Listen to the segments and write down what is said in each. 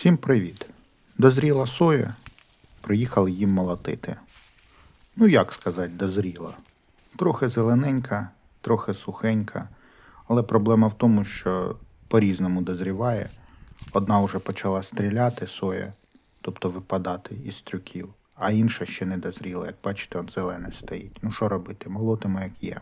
Всім привіт! Дозріла соя, приїхали їм молотити. Ну як сказати, дозріла. Трохи зелененька, трохи сухенька, але проблема в тому, що по-різному дозріває. Одна вже почала стріляти соя, тобто випадати із трюків, а інша ще не дозріла. Як бачите, от зелене стоїть. Ну що робити? Молотимо як є.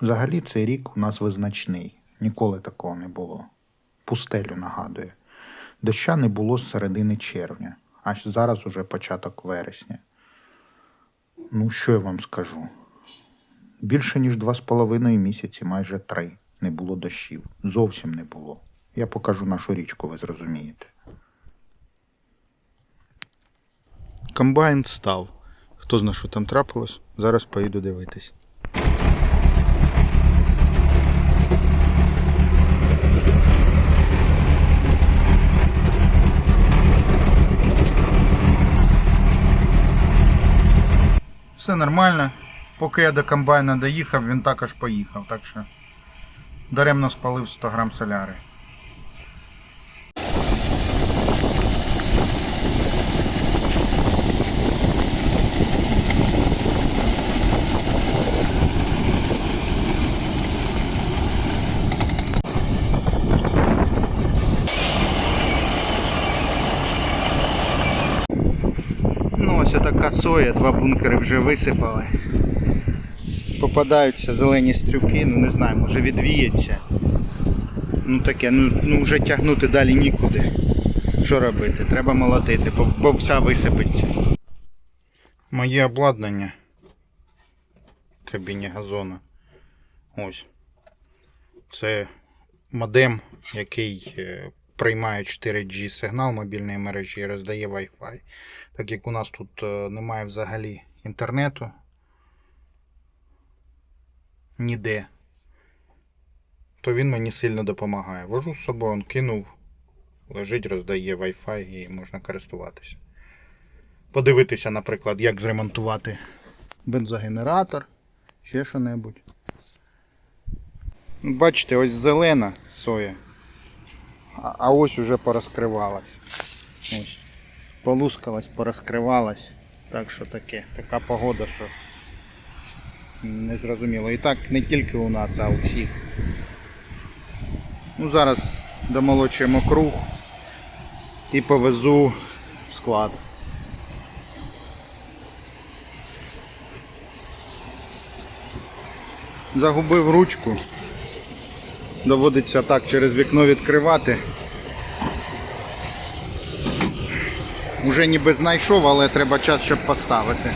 Взагалі цей рік у нас визначний. Ніколи такого не було. Пустелю нагадує. Доща не було з середини червня, аж зараз уже початок вересня. Ну, що я вам скажу? Більше ніж два з половиною місяці, майже три, не було дощів. Зовсім не було. Я покажу нашу річку, ви зрозумієте. Комбайн став. Хто знає, що там трапилось, зараз поїду дивитись. Все нормально. Поки я до комбайна доїхав, він також поїхав. Так що даремно спалив 100 грам соляри. Ну, ось така два бункери вже висипали. Попадаються зелені стрюки, ну не знаю, може відвіється. Ну таке, ну, ну вже тягнути далі нікуди. Що робити? Треба молотити, бо, бо вся висипеться. Моє обладнання в кабіні газона. Ось. Це модем, який е, приймає 4G сигнал мобільної мережі і роздає Wi-Fi. Так як у нас тут е, немає взагалі інтернету. Ніде. То він мені сильно допомагає. Вожу з собою, кинув, лежить, роздає Wi-Fi і можна користуватися. Подивитися, наприклад, як зремонтувати бензогенератор, ще що-небудь. Бачите, ось зелена соя. А ось уже порозкривалась. Ось. Полускалась, порозкривалась. Так що таке. Така погода, що не зрозуміло. І так не тільки у нас, а у всіх. Ну зараз домолочуємо круг і повезу в склад. Загубив ручку. Доводиться так через вікно відкривати. Уже ніби знайшов, але треба час, щоб поставити.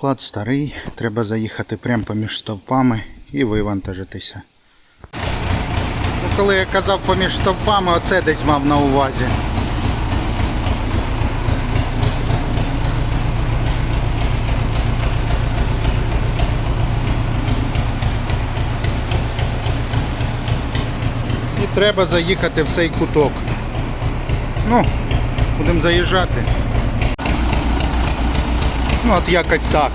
Склад старий, треба заїхати прямо поміж стовпами і вивантажитися. Ну, коли я казав поміж стовпами, оце десь мав на увазі. І треба заїхати в цей куток. Ну, будемо заїжджати. Ну, от якось так.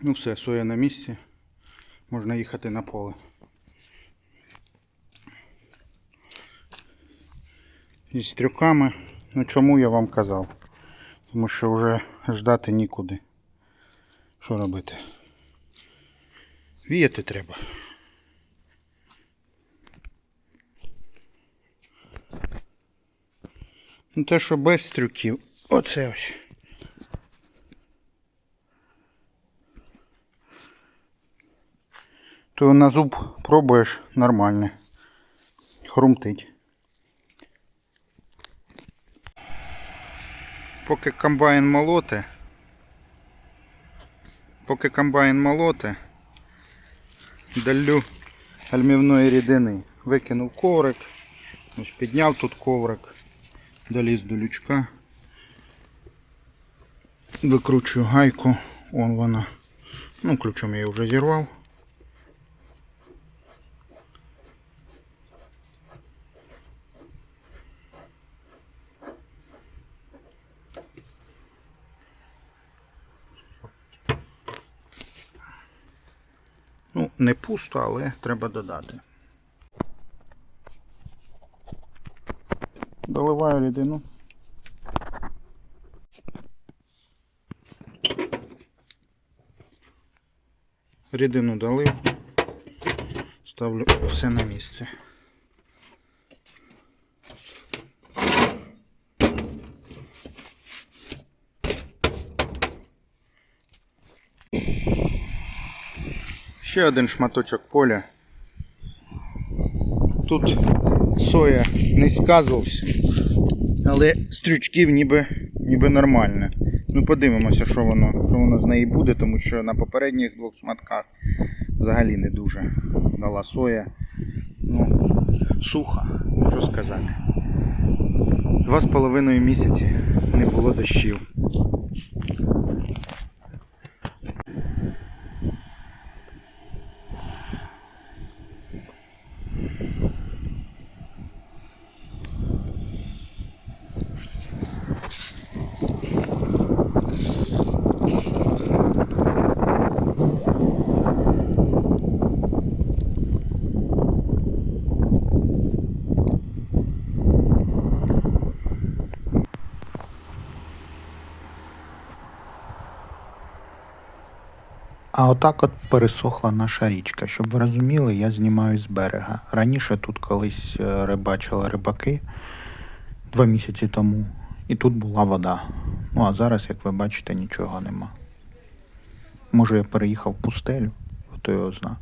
Ну все, соя на місці. Можна їхати на поле. Із трюками. Ну чому я вам казав? Тому що вже ждати нікуди. Що робити? Віяти треба. Ну те, що без трюків, оце ось. То на зуб пробуєш нормально. Хрумтить. Поки комбайн молоте, поки комбайн молоте, далю альмівної рідини. Викинув коврик, ось підняв тут коврик, доліз до лючка, викручую гайку, он вона. Ну, ключом я її вже зірвав. Ну, не пусто, але треба додати. Доливаю рідину. Рідину долив. Ставлю все на місце. Ще один шматочок поля. Тут соя низька зовсім, але стрючків ніби, ніби нормально. Ну подивимося, що воно, що воно з неї буде, тому що на попередніх двох шматках взагалі не дуже дала соя. Ну, суха, що сказати. Два з половиною місяці не було дощів. Отак от пересохла наша річка. Щоб ви розуміли, я знімаю з берега. Раніше тут колись е, рибачили рибаки два місяці тому, і тут була вода. Ну а зараз, як ви бачите, нічого нема. Може я переїхав в пустелю, хто його зна.